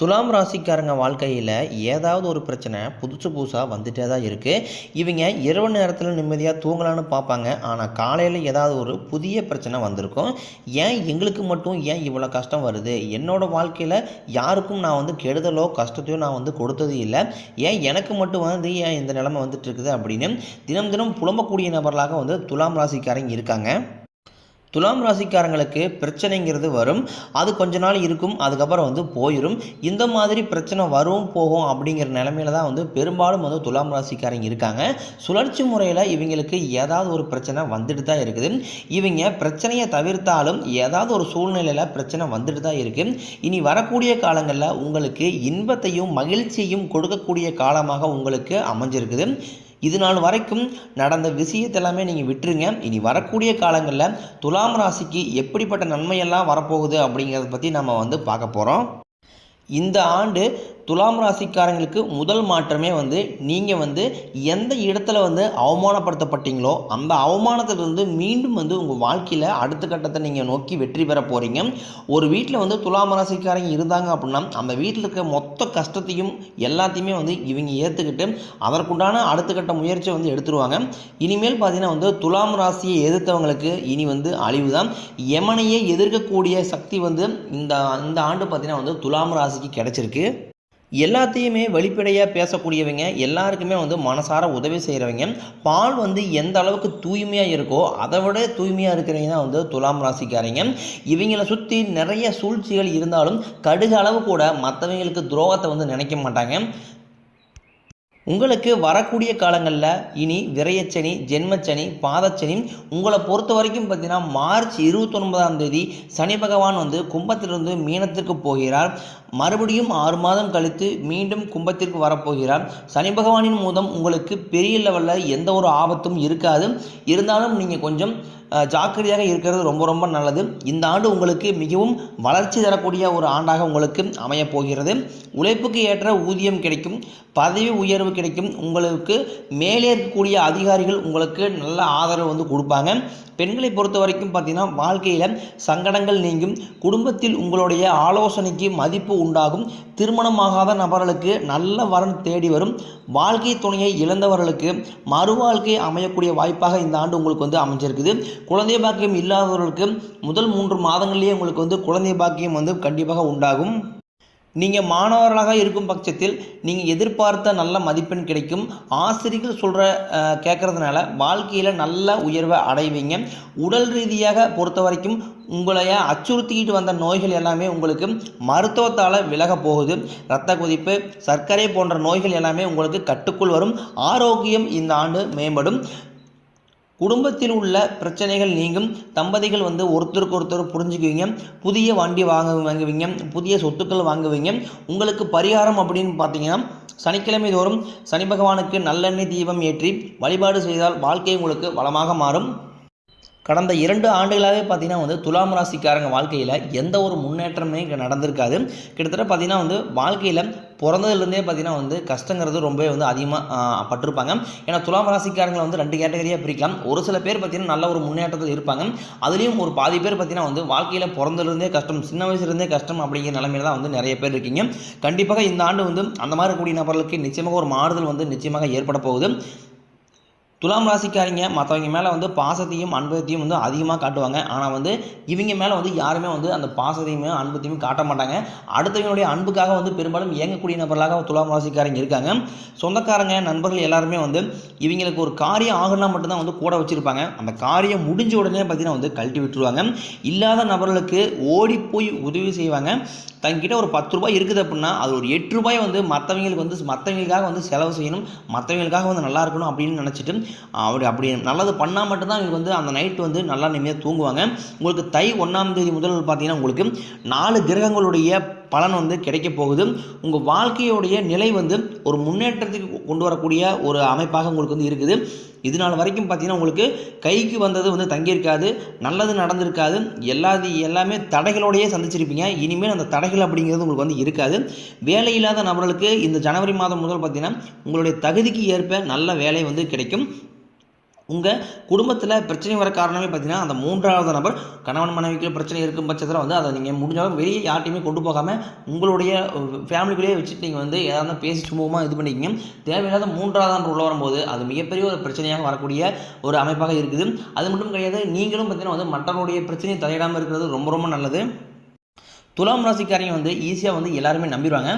துலாம் ராசிக்காரங்க வாழ்க்கையில் ஏதாவது ஒரு பிரச்சனை புதுசு புதுசாக வந்துட்டே தான் இருக்குது இவங்க இரவு நேரத்தில் நிம்மதியாக தூங்கலான்னு பார்ப்பாங்க. ஆனால் காலையில் ஏதாவது ஒரு புதிய பிரச்சனை வந்திருக்கும். ஏன் எங்களுக்கு மட்டும் ஏன் இவ்வளோ கஷ்டம் வருது? என்னோடய வாழ்க்கையில் யாருக்கும் நான் வந்து கெடுதலோ கஷ்டத்தையோ நான் வந்து கொடுத்தது இல்லை. ஏன் எனக்கு மட்டும் வந்து ஏன் இந்த நிலமை வந்துட்டு இருக்குது அப்படின்னு தினம் தினம் புலம்பக்கூடிய நபர்களாக வந்து துலாம் ராசிக்காரங்க இருக்காங்க. துலாம் ராசிக்காரங்களுக்கு பிரச்சனைங்கிறது வரும். அது கொஞ்ச நாள் இருக்கும் அதுக்கப்புறம் வந்து போயிடும் இந்த மாதிரி பிரச்சனை வரும் போகும் அப்படிங்கிற நிலமையில தான் வந்து பெரும்பாலும் வந்து துலாம் ராசிக்காரங்க இருக்காங்க. சுழற்சி முறையில் இவங்களுக்கு ஏதாவது ஒரு பிரச்சனை வந்துட்டு தான் இருக்குது. இவங்க பிரச்சனையை தவிர்த்தாலும் ஏதாவது ஒரு சூழ்நிலையில் பிரச்சனை வந்துட்டு தான் இருக்குது இனி வரக்கூடிய காலங்களில் உங்களுக்கு இன்பத்தையும் மகிழ்ச்சியையும் கொடுக்கக்கூடிய காலமாக உங்களுக்கு அமைஞ்சிருக்குது. இது நாள் வரைக்கும் நடந்த விஷயத்தெல்லாமே நீங்கள் விட்டுருங்க. இனி வரக்கூடிய காலங்களில் துலாம் ராசிக்கு எப்படிப்பட்ட நன்மையெல்லாம் வரப்போகுது அப்படிங்கிறத பற்றி நம்ம வந்து பார்க்க போகிறோம் இந்த ஆண்டு துலாம் ராசிக்காரங்களுக்கு முதல் மாற்றமே வந்து நீங்கள் வந்து எந்த இடத்துல வந்து அவமானப்படுத்தப்பட்டீங்களோ அந்த அவமானத்திலிருந்து மீண்டும் வந்து உங்கள் வாழ்க்கையில் அடுத்த கட்டத்தை நீங்கள் நோக்கி வெற்றி பெற போகிறீங்க ஒரு வீட்டில் வந்து துலாம் ராசிக்காரங்க இருந்தாங்க அப்படின்னா அந்த வீட்டில் இருக்க மொத்த கஷ்டத்தையும் எல்லாத்தையுமே வந்து இவங்க ஏற்றுக்கிட்டு அதற்குண்டான அடுத்த கட்ட முயற்சியை வந்து எடுத்துருவாங்க. இனிமேல் பார்த்தீங்கன்னா வந்து துலாம் ராசியை எதிர்த்தவங்களுக்கு இனி வந்து அழிவு தான் எமனையே எதிர்க்கக்கூடிய சக்தி வந்து இந்த இந்த ஆண்டு பார்த்தீங்கன்னா வந்து துலாம் ராசிக்கு கிடைச்சிருக்கு. எல்லாத்தையுமே வெளிப்படையாக பேசக்கூடியவங்க எல்லாருக்குமே வந்து மனசார உதவி செய்கிறவங்க பால் வந்து எந்த அளவுக்கு தூய்மையாக இருக்கோ அதை விட தூய்மையாக இருக்கிறவங்க தான் வந்து துலாம் ராசிக்காரங்க. இவங்களை சுற்றி நிறைய சூழ்ச்சிகள் இருந்தாலும் கடுகு அளவு கூட மற்றவங்களுக்கு துரோகத்தை வந்து நினைக்க மாட்டாங்க. உங்களுக்கு வரக்கூடிய காலங்களில் இனி விரயச்சனி ஜென்மச்சனி பாதச்சனி உங்களை பொறுத்த வரைக்கும் பார்த்தீங்கன்னா மார்ச் இருபத்தொன்பதாம் தேதி சனி பகவான் வந்து கும்பத்திலிருந்து மீனத்திற்கு போகிறார். மறுபடியும் ஆறு மாதம் கழித்து மீண்டும் கும்பத்திற்கு வரப்போகிறார். சனி பகவானின் மூலம் உங்களுக்கு பெரிய லெவலில் எந்த ஒரு ஆபத்தும் இருக்காது. இருந்தாலும் நீங்கள் கொஞ்சம் ஜாக்கிரதையாக இருக்கிறது ரொம்ப ரொம்ப நல்லது. இந்த ஆண்டு உங்களுக்கு மிகவும் வளர்ச்சி தரக்கூடிய ஒரு ஆண்டாக உங்களுக்கு அமையப் போகிறது. உழைப்புக்கு ஏற்ற ஊதியம் கிடைக்கும் பதவி உயர்வு கிடைக்கும். உங்களுக்கு மேலே இருக்கக்கூடிய அதிகாரிகள் உங்களுக்கு நல்ல ஆதரவு வந்து கொடுப்பாங்க. பெண்களை பொறுத்த வரைக்கும் பார்த்திங்கன்னா வாழ்க்கையில் சங்கடங்கள் நீங்கும். குடும்பத்தில் உங்களுடைய ஆலோசனைக்கு மதிப்பு உண்டாகும். திருமணமாகாத நபர்களுக்கு நல்ல வரன் தேடி வரும். வாழ்க்கை துணையை இழந்தவர்களுக்கு மறு வாழ்க்கை அமையக்கூடிய வாய்ப்பாக இந்த ஆண்டு உங்களுக்கு வந்து அமைஞ்சிருக்குது. குழந்தை பாக்கியம் இல்லாதவர்களுக்கு முதல் மூன்று மாதங்கள்லேயே உங்களுக்கு வந்து குழந்தை பாக்கியம் வந்து கண்டிப்பாக உண்டாகும். நீங்கள் மாணவர்களாக இருக்கும் பட்சத்தில் நீங்கள் எதிர்பார்த்த நல்ல மதிப்பெண் கிடைக்கும். ஆசிரியர்கள் சொல்கிற கேட்குறதுனால வாழ்க்கையில் நல்ல உயர்வை அடைவீங்க. உடல் ரீதியாக பொறுத்த வரைக்கும் உங்களைய அச்சுறுத்திக்கிட்டு வந்த நோய்கள் எல்லாமே உங்களுக்கு மருத்துவத்தால் விலக போகுது. இரத்த கொதிப்பு சர்க்கரை போன்ற நோய்கள் எல்லாமே உங்களுக்கு கட்டுக்குள் வரும். ஆரோக்கியம் இந்த ஆண்டு மேம்படும். குடும்பத்தில் உள்ள பிரச்சனைகள் நீங்கும். தம்பதிகள் வந்து ஒருத்தருக்கு ஒருத்தர் புரிஞ்சுக்குவீங்க. புதிய வண்டி வாங்க வாங்குவீங்க. புதிய சொத்துக்கள் வாங்குவீங்க. உங்களுக்கு பரிகாரம் அப்படின்னு பார்த்தீங்கன்னா சனிக்கிழமை தோறும் சனி பகவானுக்கு நல்லெண்ணெய் தீபம் ஏற்றி வழிபாடு செய்தால் வாழ்க்கை உங்களுக்கு வளமாக மாறும். கடந்த இரண்டு ஆண்டுகளாகவே பார்த்தீங்கன்னா வந்து துலாம் ராசிக்காரங்க வாழ்க்கையில் எந்த ஒரு முன்னேற்றமே இங்கே நடந்திருக்காது. கிட்டத்தட்ட பார்த்தீங்கன்னா வந்து வாழ்க்கையில் பிறந்ததுலேருந்தே பார்த்தீங்கன்னா வந்து கஷ்டங்கிறது ரொம்பவே வந்து அதிகமாக பட்டிருப்பாங்க. ஏன்னா துலாம் ராசிக்காரங்களை வந்து ரெண்டு கேட்டகரியாக பிரிக்கலாம். ஒரு சில பேர் பார்த்தீங்கன்னா நல்ல ஒரு முன்னேற்றத்தில் இருப்பாங்க. அதுலேயும் ஒரு பாதி பேர் பார்த்தீங்கன்னா வந்து வாழ்க்கையில் பிறந்ததுலேருந்தே கஷ்டம் சின்ன வயசுலேருந்தே கஷ்டம் அப்படிங்கிற நிலமையில தான் வந்து நிறைய பேர் இருக்கீங்க. கண்டிப்பாக இந்த ஆண்டு வந்து அந்த மாதிரி கூடிய நபர்களுக்கு நிச்சயமாக ஒரு மாறுதல் வந்து நிச்சயமாக ஏற்பட போகுது. துலாம் ராசிக்காரங்க மற்றவங்க மேலே வந்து பாசத்தையும் அன்பத்தையும் வந்து அதிகமாக காட்டுவாங்க. ஆனால் வந்து இவங்க மேலே வந்து யாருமே வந்து அந்த பாசத்தையுமே அன்பத்தையும் காட்ட மாட்டாங்க. அடுத்தவங்களுடைய அன்புக்காக வந்து பெரும்பாலும் இயங்கக்கூடிய நபர்களாக துலாம் ராசிக்காரங்க இருக்காங்க. சொந்தக்காரங்க நண்பர்கள் எல்லாருமே வந்து இவங்களுக்கு ஒரு காரியம் ஆகணும்னா மட்டும்தான் வந்து கூட வச்சுருப்பாங்க. அந்த காரியம் முடிஞ்ச உடனே பார்த்தீங்கன்னா வந்து கழட்டி விட்டுருவாங்க. இல்லாத நபர்களுக்கு ஓடி போய் உதவி செய்வாங்க. தங்கிட்ட ஒரு பத்து ரூபாய் இருக்குது அப்படின்னா அது ஒரு எட்டு ரூபாய் வந்து மற்றவங்களுக்கு வந்து மற்றவங்களுக்காக வந்து செலவு செய்யணும். மற்றவங்களுக்காக வந்து நல்லா இருக்கணும் அப்படின்னு நினச்சிட்டு அவர் அப்படி நல்லது பண்ணால் மட்டும்தான் இவங்க வந்து அந்த நைட்டு வந்து நல்லா நிம்மதியாக தூங்குவாங்க. உங்களுக்கு தை ஒன்றாம் தேதி முதல் பார்த்தீங்கன்னா உங்களுக்கு நாலு கிரகங்களுடைய பலன் வந்து கிடைக்க போகுது. உங்கள் வாழ்க்கையோடைய நிலை வந்து ஒரு முன்னேற்றத்துக்கு கொண்டு வரக்கூடிய ஒரு அமைப்பாக உங்களுக்கு வந்து இருக்குது. இது நாள் வரைக்கும் பார்த்தீங்கன்னா உங்களுக்கு கைக்கு வந்தது வந்து தங்கியிருக்காது நல்லது நடந்திருக்காது. எல்லா எல்லாமே தடைகளோடையே சந்திச்சிருப்பீங்க. இனிமேல் அந்த தடைகள் அப்படிங்கிறது உங்களுக்கு வந்து இருக்காது. வேலை இல்லாத நபர்களுக்கு இந்த ஜனவரி மாதம் முதல் பார்த்தீங்கன்னா உங்களுடைய தகுதிக்கு ஏற்ப நல்ல வேலை வந்து கிடைக்கும். உங்கள் குடும்பத்தில் பிரச்சனை வர காரணமே பார்த்தீங்கன்னா அந்த மூன்றாவது நபர் கணவன் மனைவிக்கு பிரச்சனை இருக்கும் பட்சத்தில் வந்து அதை நீங்கள் முடிஞ்சாலும் வெளியே யார்ட்டையுமே கொண்டு போகாமல் உங்களுடைய ஃபேமிலிக்குள்ளேயே வச்சுட்டு நீங்கள் வந்து ஏதாவது பேசி சுமூகமாக இது பண்ணிக்கிங்க. தேவையில்லாத மூன்றாவது நபர் உள்ள வரும்போது அது மிகப்பெரிய ஒரு பிரச்சனையாக வரக்கூடிய ஒரு அமைப்பாக இருக்குது. அது மட்டும் கிடையாது நீங்களும் பார்த்தீங்கன்னா வந்து மற்றவருடைய பிரச்சனையை தலையிடாமல் இருக்கிறது ரொம்ப ரொம்ப நல்லது. துலாம் ராசிக்காரங்க வந்து ஈஸியாக வந்து எல்லாருமே நம்பிடுவாங்க.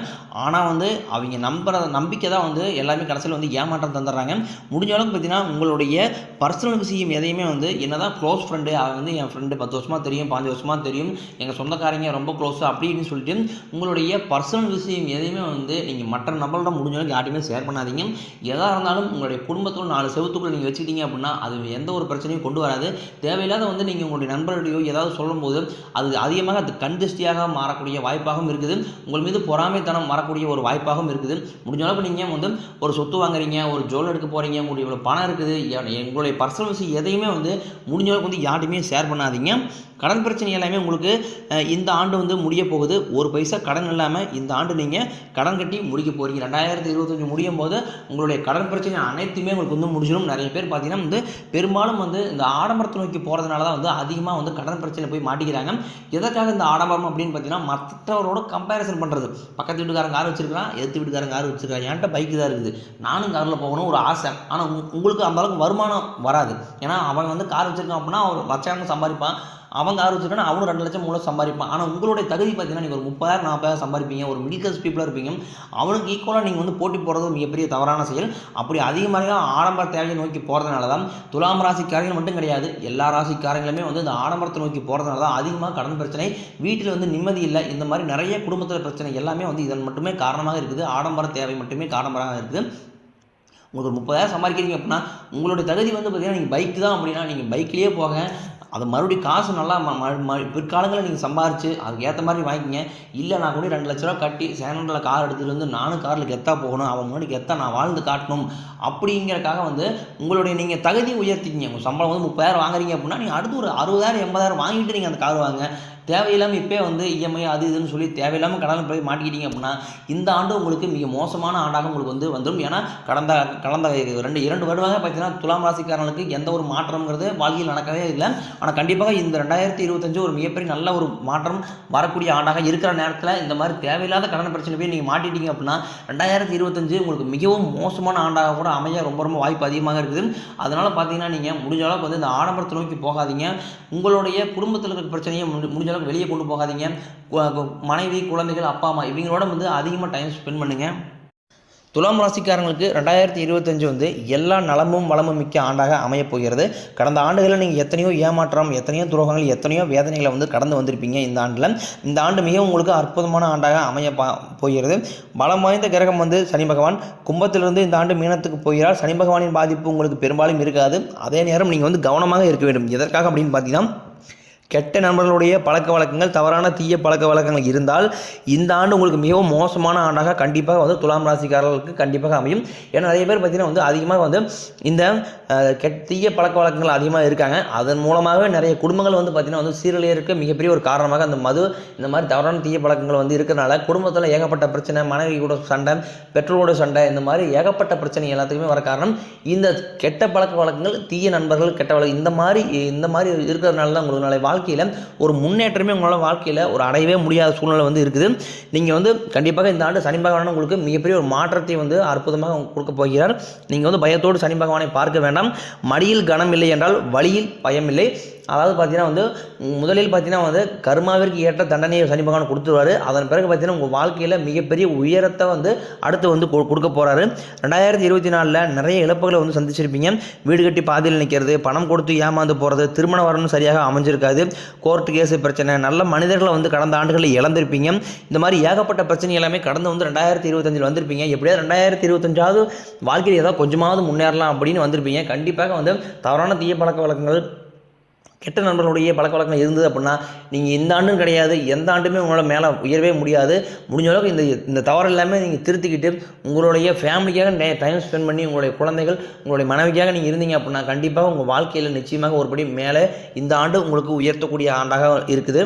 ஆனால் வந்து அவங்க நம்புற நம்பிக்கை தான் வந்து எல்லாருமே கடைசியில் வந்து ஏமாற்றம் தந்துடுறாங்க. முடிஞ்ச அளவுக்கு பார்த்தீங்கன்னா உங்களுடைய பர்சனல் விஷயம் எதையுமே வந்து என்ன தான் க்ளோஸ் ஃப்ரெண்டு அவன் வந்து என் ஃப்ரெண்டு பத்து வருஷமாக தெரியும் பாஞ்சு வருஷமாக தெரியும் எங்கள் சொந்தக்காரங்க ரொம்ப க்ளோஸ் அப்படின்னு சொல்லிட்டு உங்களுடைய பர்சனல் விஷயம் எதையுமே வந்து நீங்கள் மற்ற நபர்களோட முடிஞ்ச அளவுக்கு யார்ட்டையுமே ஷேர் பண்ணாதீங்க. எதாக இருந்தாலும் உங்களுடைய குடும்பத்தில் நாலு செவத்துக்குள்ள நீங்கள் வச்சுக்கிட்டீங்க அப்படின்னா அது எந்த ஒரு பிரச்சனையும் கொண்டு வராது. தேவையில்லாத வந்து நீங்கள் உங்களுடைய நண்பர்களையோ ஏதாவது சொல்லும்போது அது அதிகமாக அது கண் திருஷ்டியாக மாறக்கூடிய வாய்ப்பாகவும் இருக்குது. உங்கள் மீது பொறாமைத்தனம் வரக்கூடிய ஒரு வாய்ப்பாகவும் இருக்குது. முடிஞ்ச அளவுக்கு நீங்கள் வந்து ஒரு சொத்து வாங்குறீங்க ஒரு ஜுவல் எடுக்க போகிறீங்க உங்களுக்கு இவ்வளோ பணம் இருக்குது. எங்களுடைய பர்சனல் விஷயம் எதையுமே வந்து முடிஞ்ச அளவுக்கு வந்து யார்ட்டையுமே ஷேர் பண்ணாதீங்க. கடன் பிரச்சனை எல்லாமே உங்களுக்கு இந்த ஆண்டு வந்து முடிய போகுது. ஒரு பைசா கடன் இல்லாமல் இந்த ஆண்டு நீங்கள் கடன் கட்டி முடிக்க போகிறீங்க ரெண்டாயிரத்தி இருபத்தஞ்சு முடியும் போது உங்களுடைய கடன் பிரச்சனை அனைத்துமே உங்களுக்கு வந்து முடிஞ்சிடும். நிறைய பேர் பார்த்தீங்கன்னா வந்து பெரும்பாலும் வந்து இந்த ஆடம்பரத்தை நோக்கி போகிறதுனால தான் வந்து அதிகமாக வந்து கடன் பிரச்சனை போய் மாட்டிக்கிறாங்க. எதற்காக இந்த ஆடம்பரம் அப்படின்னு பார்த்தீங்கன்னா மற்றவரோட கம்பேரிசன் பண்ணுறது பக்கத்து வீட்டுக்காரன் கார் வச்சிருக்கான் எதிர்த்து வீட்டுக்காரன் கார் வச்சிருக்கான் என்கிட்ட பைக்கு தான் இருக்குது. நானும் காரில் போகணும் ஒரு ஆசை. ஆனால் உங்களுக்கு அந்த அளவுக்கு வருமானம் வராது. ஏன்னா அவன் வந்து கார் வச்சிருக்கான் அப்படின்னா அவர் வச்சாங்க சம்பாதிப்பான். அவன் கார் அவனும் ரெண்டு லட்சம் மூலம் சம்பாதிப்பான். ஆனால் உங்களுடைய தகுதி பார்த்தீங்கன்னா நீங்கள் ஒரு முப்பதாயிரம் நாற்பதாயிரம் சம்பாதிப்பீங்க. ஒரு மிடில் கிளாஸ் பீப்புளாக இருப்பீங்க. அவனுக்கு ஈக்குவலாக நீங்கள் வந்து போட்டி போடுறது மிகப்பெரிய தவறான செயல். அப்படி அதிகமாக ஆடம்பர தேவையை நோக்கி போகிறதுனால தான் துலாம் ராசிக்காரங்கள் மட்டும் கிடையாது. எல்லா ராசிக்காரங்களுமே வந்து இந்த ஆடம்பரத்தை நோக்கி போகிறதுனால தான் அதிகமாக கடன் பிரச்சனை வீட்டில் வந்து நிம்மதி இல்லை இந்த மாதிரி நிறைய குடும்பத்தில் பிரச்சனை எல்லாமே வந்து இதன் மட்டுமே காரணமாக இருக்குது. ஆடம்பர தேவை மட்டுமே காரணமாக இருக்குது. உங்களுக்கு ஒரு முப்பதாயிரம் சம்பாதிக்கிறீங்க அப்படின்னா உங்களுடைய தகுதி வந்து பார்த்தீங்கன்னா நீங்கள் பைக் தான் அப்படின்னா நீங்கள் பைக்லேயே போக அது மறுபடியும் காசு நல்லா ம ம- ம- பிற்காலங்களில் நீங்கள் சம்பாரிச்சு அதுக்கு ஏற்ற மாதிரி வாங்கிக்கிங்க. இல்லை நான் கூட ரெண்டு லட்ச ரூபா கட்டி சேனலில் கார் எடுத்துகிட்டு வந்து நானும் காரில் கெத்தா போகணும் அவன் முன்னாடி கெத்தா நான் வாழ்ந்து காட்டணும் அப்படிங்கிறக்காக வந்து உங்களுடைய நீங்கள் தகுதி உயர்த்திக்கிங்க. உங்கள் சம்பளம் வந்து முப்பதாயிரம் வாங்குறீங்க அப்படின்னா நீங்கள் அடுத்து ஒரு அறுபதாயிரம் எண்பதாயிரம் வாங்கிட்டு நீங்கள் அந்த கார் வாங்க தேவையில்லாமல் இப்போ வந்து இஎம்ஐ அது இதுன்னு சொல்லி தேவையில்லாமல் கடன் போய் மாட்டிக்கிட்டீங்க அப்படின்னா இந்த ஆண்டு உங்களுக்கு மிக மோசமான ஆண்டாக உங்களுக்கு வந்து வந்துடும். ஏன்னா கடந்த கடந்த ரெண்டு இரண்டு வருடமாக பார்த்தீங்கன்னா துலாம் ராசிக்காரர்களுக்கு எந்த ஒரு மாற்றம்ங்கிறது வாழ்க்கையில் நடக்கவே இல்லை. ஆனால் கண்டிப்பாக இந்த ரெண்டாயிரத்தி இருபத்தஞ்சு ஒரு மிகப்பெரிய நல்ல ஒரு மாற்றம் வரக்கூடிய ஆண்டாக இருக்கிற நேரத்தில் இந்த மாதிரி தேவையில்லாத கடன் பிரச்சனை போய் நீங்கள் மாட்டிட்டீங்க அப்படின்னா ரெண்டாயிரத்தி இருபத்தஞ்சு உங்களுக்கு மிகவும் மோசமான ஆண்டாக கூட அமைய ரொம்ப ரொம்ப வாய்ப்பு அதிகமாக இருக்குது. அதனால் பார்த்தீங்கன்னா நீங்கள் முடிஞ்ச அளவுக்கு வந்து இந்த ஆடம்பரத்தை நோக்கி போகாதீங்க. உங்களுடைய குடும்பத்தில் இருக்கிற பிரச்சனையை முடிஞ்ச அளவுக்கு வெளியே கொண்டு போகாதீங்க. கு- மனைவி குழந்தைகள் அப்பா அம்மா இவங்களோட வந்து அதிகமாக டைம் ஸ்பெண்ட் பண்ணுங்கள் துலாம் ராசிக்காரங்களுக்கு ரெண்டாயிரத்தி இருபத்தஞ்சு வந்து எல்லா நலமும் வளமும் மிக்க ஆண்டாக அமையப் போகிறது. கடந்த ஆண்டுகளில் நீங்கள் எத்தனையோ ஏமாற்றம் எத்தனையோ துரோகங்கள் எத்தனையோ வேதனைகளை வந்து கடந்து வந்திருப்பீங்க இந்த ஆண்டில். இந்த ஆண்டு மிகவும் உங்களுக்கு அற்புதமான ஆண்டாக அமைய போகிறது. பலம் வாய்ந்த கிரகம் வந்து சனி பகவான். கும்பத்திலிருந்து இந்த ஆண்டு மீனத்துக்கு போகிறார். சனி பகவானின் பாதிப்பு உங்களுக்கு பெரும்பாலும் இருக்காது. அதே நேரம் நீங்கள் வந்து கவனமாக இருக்க வேண்டும். எதற்காக அப்படின்னு பார்த்தீங்கன்னா கெட்ட நண்பர்களுடைய பழக்க வழக்கங்கள் தவறான தீய பழக்க வழக்கங்கள் இருந்தால் இந்த ஆண்டு உங்களுக்கு மிகவும் மோசமான ஆண்டாக கண்டிப்பாக வந்து துலாம் ராசிக்காரர்களுக்கு கண்டிப்பாக அமையும். ஏன்னா நிறைய பேர் பார்த்திங்கன்னா வந்து அதிகமாக வந்து இந்த கெட் தீய பழக்க வழக்கங்கள் அதிகமாக இருக்காங்க. அதன் மூலமாகவே நிறைய குடும்பங்கள் வந்து பார்த்திங்கன்னா வந்து சீரழியருக்கு மிகப்பெரிய ஒரு காரணமாக அந்த மது இந்த மாதிரி தவறான தீய பழக்கங்கள் வந்து இருக்கிறனால குடும்பத்தில் ஏகப்பட்ட பிரச்சனை மனைவி கூட சண்டை பெற்றோரோட சண்டை இந்த மாதிரி ஏகப்பட்ட பிரச்சனை எல்லாத்துக்குமே வர காரணம் இந்த கெட்ட பழக்க வழக்கங்கள் தீய நண்பர்கள் கெட்ட வழக்கம் இந்த மாதிரி இந்த மாதிரி இருக்கிறதுனால தான் உங்களுக்கு நாளை வாழ்க்கையில் ஒரு முன்னேற்றமே உங்களால் வாழ்க்கையில் ஒரு அடையவே முடியாத சூழ்நிலை வந்து இருக்குது. நீங்கள் வந்து கண்டிப்பாக இந்த ஆண்டு சனி பகவான் உங்களுக்கு மிகப்பெரிய ஒரு மாற்றத்தை வந்து அற்புதமாக கொடுக்க போகிறார். நீங்கள் வந்து பயத்தோடு சனி பகவானை பார்க்க வேண்டாம். மடியில் கனம் இல்லை என்றால் வழியில் பயம் இல்லை. அதாவது பார்த்தீங்கன்னா வந்து முதலில் பார்த்தீங்கன்னா வந்து கர்மாவிற்கு ஏற்ற தண்டனையை சனி பகவான் கொடுத்துருவாரு. அதன் பிறகு பார்த்தீங்கன்னா உங்கள் வாழ்க்கையில் மிகப்பெரிய உயரத்தை வந்து அடுத்து வந்து கொ- கொடுக்க போகிறாரு ரெண்டாயிரத்தி இருபத்தி நாலில் நிறைய இழப்புகளை வந்து சந்திச்சிருப்பீங்க. வீடு கட்டி பாதியில் நிற்கிறது பணம் கொடுத்து ஏமாந்து போகிறது திருமண வரணும் சரியாக அமைஞ்சிருக்காது. கோர்ட்டு கேஸு பிரச்சனை நல்ல மனிதர்களை வந்து கடந்த ஆண்டுகளில் இழந்திருப்பீங்க. இந்த மாதிரி ஏகப்பட்ட பிரச்சனை எல்லாமே கடந்து வந்து ரெண்டாயிரத்தி இருபத்தஞ்சில் வந்திருப்பீங்க. எப்படியாவது ரெண்டாயிரத்தி இருபத்தஞ்சாவது வாழ்க்கையில் ஏதாவது கொஞ்சமாவது முன்னேறலாம் அப்படின்னு வந்திருப்பீங்க. கண்டிப்பாக வந்து தவறான தீய பழக்க வழக்கங்கள் கெட்ட நண்பர்களுடைய பழக்க வழக்கம் இருந்தது அப்படின்னா நீங்கள் இந்த ஆண்டும் கிடையாது எந்த ஆண்டுமே உங்களால் மேலே உயரவே முடியாது. முடிஞ்ச அளவுக்கு இந்த இந்த தவறு எல்லாமே நீங்கள் திருத்திக்கிட்டு உங்களுடைய ஃபேமிலிக்காக டைம் ஸ்பெண்ட் பண்ணி உங்களுடைய குழந்தைகள் உங்களுடைய மனைவிக்காக நீங்கள் இருந்தீங்க அப்படின்னா கண்டிப்பாக உங்கள் வாழ்க்கையில் நிச்சயமாக ஒருபடி மேலே இந்த ஆண்டு உங்களுக்கு உயர்த்தக்கூடிய ஆண்டாக இருக்குது.